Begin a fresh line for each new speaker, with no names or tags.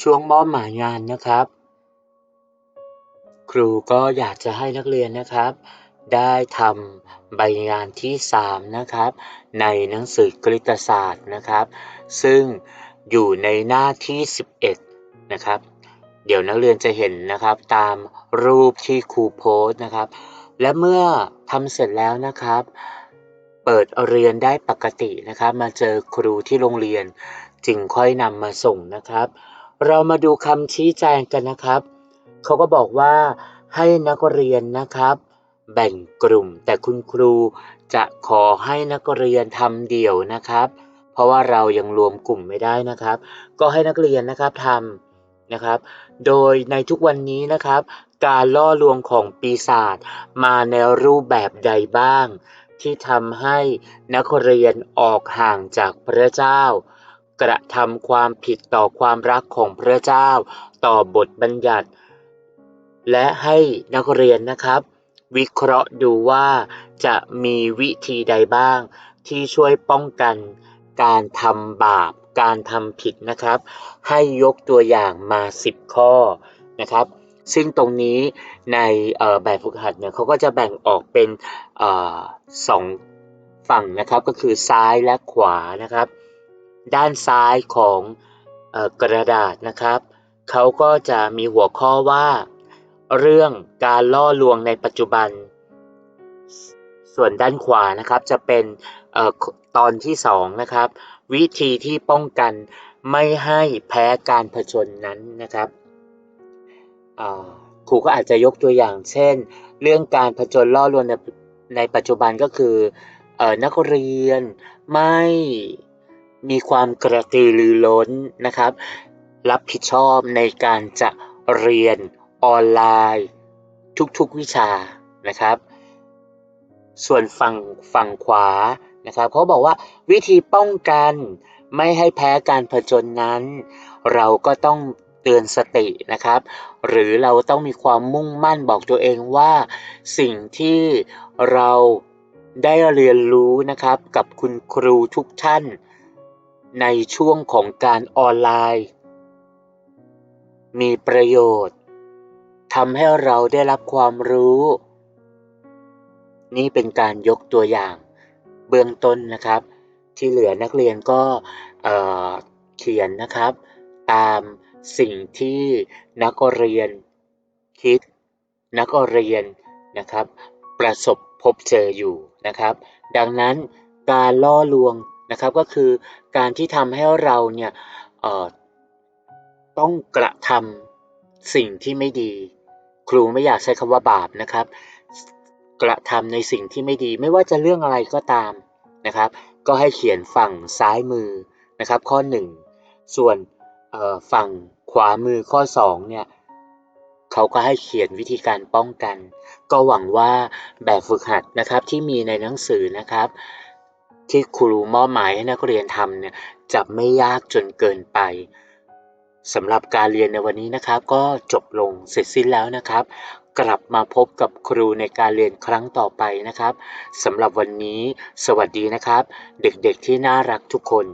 ช่วงมอบหมายงานนะครับ ครูก็อยากจะให้นักเรียนนะครับ ได้ทำใบงานที่ 3 นะครับ ในหนังสือกริตศาสตร์นะครับ ซึ่งอยู่ในหน้าที่ 11 นะครับ เดี๋ยวนักเรียนจะเห็นนะครับตามรูปที่ครูโพสต์นะครับ และเมื่อทำเสร็จแล้วนะครับ เปิดเรียนได้ปกตินะครับ มาเจอครูที่โรงเรียนจึงค่อยนำมาส่งนะครับ เรามาดูคำชี้แจงกันนะครับ เขาก็บอกว่าให้นักเรียนนะครับ แบ่งกลุ่ม แต่คุณครูจะขอให้นักเรียนทำเดี่ยวนะครับ เพราะว่าเรายังรวมกลุ่มไม่ได้นะครับ ก็ให้นักเรียนนะครับทำนะครับ โดยในทุกวันนี้นะครับ การล่อลวงของปีศาจมาในรูปแบบใดบ้าง ที่ทำให้นักเรียนออกห่างจากพระเจ้า กระทำความผิดต่อความรักของพระเจ้า ต่อบทบัญญัติ และให้นักเรียนนะครับ วิเคราะห์ดูว่าจะมีวิธีใดบ้าง ที่ช่วยป้องกันการทำบาป การทำผิดนะครับ ให้ยกตัวอย่างมา 10 ข้อนะครับซึ่งตรงนี้ในแบบฝึกหัดเนี่ยเขาก็จะแบ่งออกเป็นอสองฝั่งนะครับ ก็คือซ้ายและขวานะครับ ด้านซ้ายของออกระดาษนะครับ เขาก็จะมีหัวข้อว่า เรื่องการล่อลวงในปัจจุบัน ส่วนด้านขวานะครับจะเป็นออตอนที่สองนะครับ วิธีที่ป้องกันไม่ให้แพ้การผจญนั้นนะครับครูก็อาจจะยกตัวอย่างเช่น เรื่องการผจญล่อลวงในในปัจจุบันก็คืออนักเรียนไม่ มีความกระตือรือร้นนะครับ รับผิดชอบในการจะเรียนออนไลน์ ทุกๆวิชานะครับ ส่วนฝั่งฝั่งขวานะครับเขาบอกว่าวิธีป้องกันไม่ให้แพ้การผจญนั้น เราก็ต้องเตือนสตินะครับ หรือเราต้องมีความมุ่งมั่นบอกตัวเองว่า สิ่งที่เราได้เรียนรู้นะครับกับคุณครูทุกท่าน ในช่วงของการออนไลน์ มีประโยชน์ทำให้เราได้รับความรู้ นี่เป็นการยกตัวอย่างเบื้องต้นนะครับ ที่เหลือนักเรียนก็เเขียนนะครับ ตามสิ่งที่นักเรียนคิด นักเรียนนะครับ ประสบพบเจออยู่นะครับ ดังนั้นการล่อลวง นะครับก็คือการที่ทำให้เราเนี่ยต้องกระทำสิ่งที่ไม่ดี ครูไม่อยากใช้คำว่าบาปนะครับ กระทำในสิ่งที่ไม่ดี ไม่ว่าจะเรื่องอะไรก็ตามนะครับ ก็ให้เขียนฝั่งซ้ายมือนะครับ ข้อ 1 ส่วนฝั่งขวามือข้อ2เนี่ยเขาก็ให้เขียนวิธีการป้องกัน ก็หวังว่าแบบฝึกหัดนะครับที่มีในหนังสือนะครับ ที่ครูมอบหมายให้นักเรียนทำเนี่ยจะไม่ยากจนเกินไปสำหรับการเรียนในวันนี้นะครับ ก็จบลงเสร็จสิ้นแล้วนะครับ กลับมาพบกับครูในการเรียนครั้งต่อไปนะครับสำหรับวันนี้ สวัสดีนะครับ เด็กๆที่น่ารักทุกคน